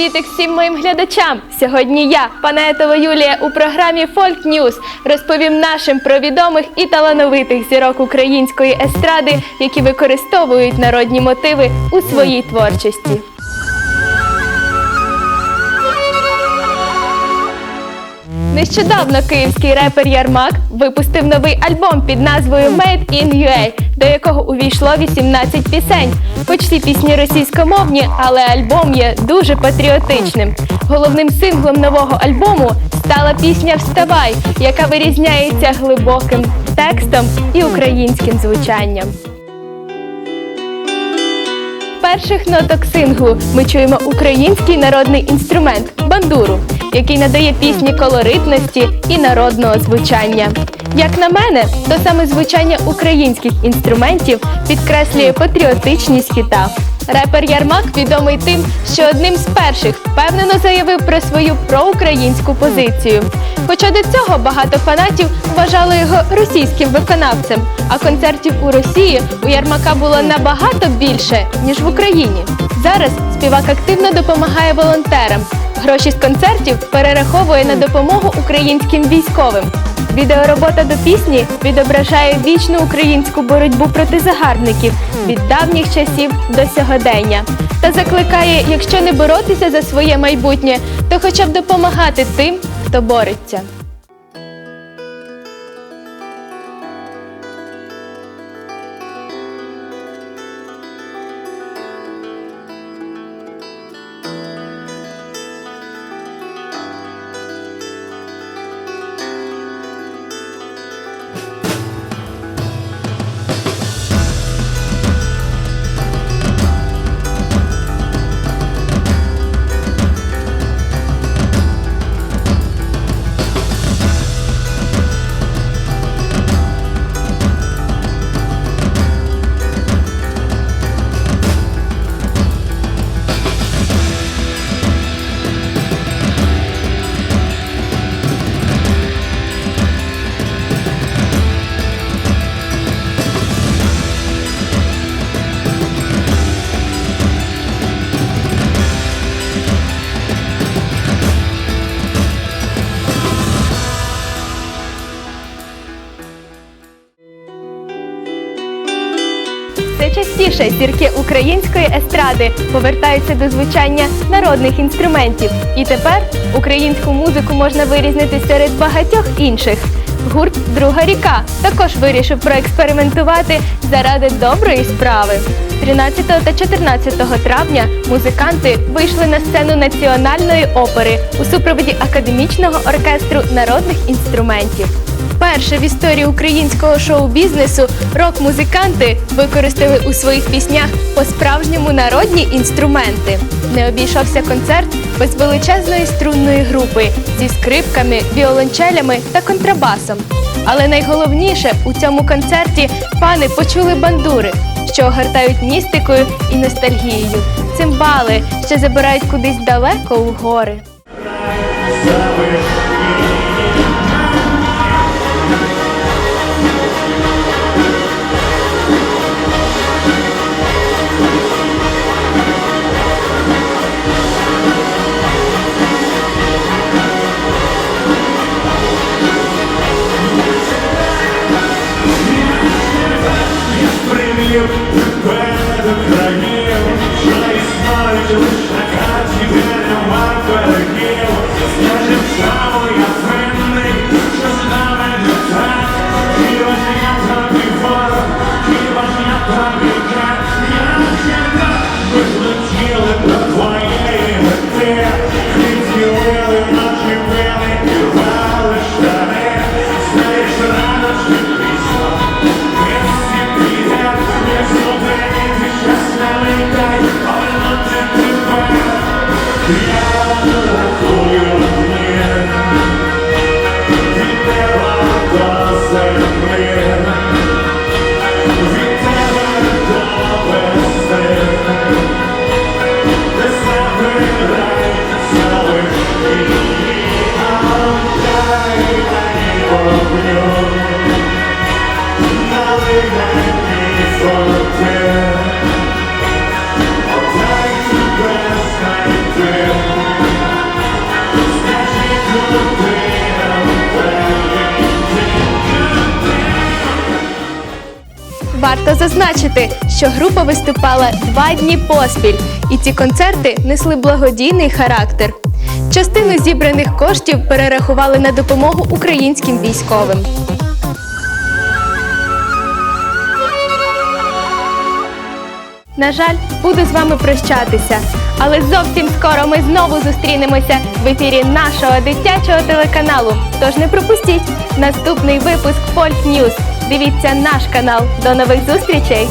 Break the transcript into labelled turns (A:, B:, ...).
A: Привітик всім моїм глядачам! Сьогодні я, Панетова Юлія, у програмі Folk News розповім нашим про відомих і талановитих зірок української естради, які використовують народні мотиви у своїй творчості. Нещодавно київський репер Ярмак випустив новий альбом під назвою Made in UA, до якого увійшло 18 пісень. Хоч всі пісні російськомовні, але альбом є дуже патріотичним. Головним синглом нового альбому стала пісня Вставай, яка вирізняється глибоким текстом і українським звучанням. Перших ноток синглу ми чуємо український народний інструмент бандуру, який надає пісні колоритності і народного звучання. Як на мене, то саме звучання українських інструментів підкреслює патріотичність хіта. Репер Ярмак відомий тим, що одним з перших впевнено заявив про свою проукраїнську позицію. Хоча до цього багато фанатів вважали його російським виконавцем, а концертів у Росії у Ярмака було набагато більше, ніж в Україні. Зараз співак активно допомагає волонтерам. Гроші з концертів перераховує на допомогу українським військовим. Відеоробота до пісні відображає вічну українську боротьбу проти загарбників від давніх часів до сьогодення та закликає, якщо не боротися за своє майбутнє, то хоча б допомагати тим, хто бореться. Все частіше зірки української естради повертаються до звучання народних інструментів. І тепер українську музику можна вирізнити серед багатьох інших. Гурт Друга ріка також вирішив проекспериментувати заради доброї справи. 13 та 14 травня музиканти вийшли на сцену національної опери у супроводі академічного оркестру народних інструментів. Вперше в історії українського шоу-бізнесу рок-музиканти використали у своїх піснях по-справжньому народні інструменти. Не обійшовся концерт без величезної струнної групи зі скрипками, віолончелями та контрабасом. Але найголовніше у цьому концерті пани почули бандури, що огортають містикою і ностальгією. Цимбали, що забирають кудись далеко у гори.
B: Тебе до країв, що існують лиш на карті, де нема берегів. скажем, що
A: Варто зазначити, що група виступала два дні поспіль, і ці концерти несли благодійний характер. Частину зібраних коштів перерахували на допомогу українським військовим. На жаль, буду з вами прощатися, але зовсім скоро ми знову зустрінемося в ефірі нашого дитячого телеканалу. Тож не пропустіть наступний випуск Folk News. Дивіться наш канал. До нових зустрічей!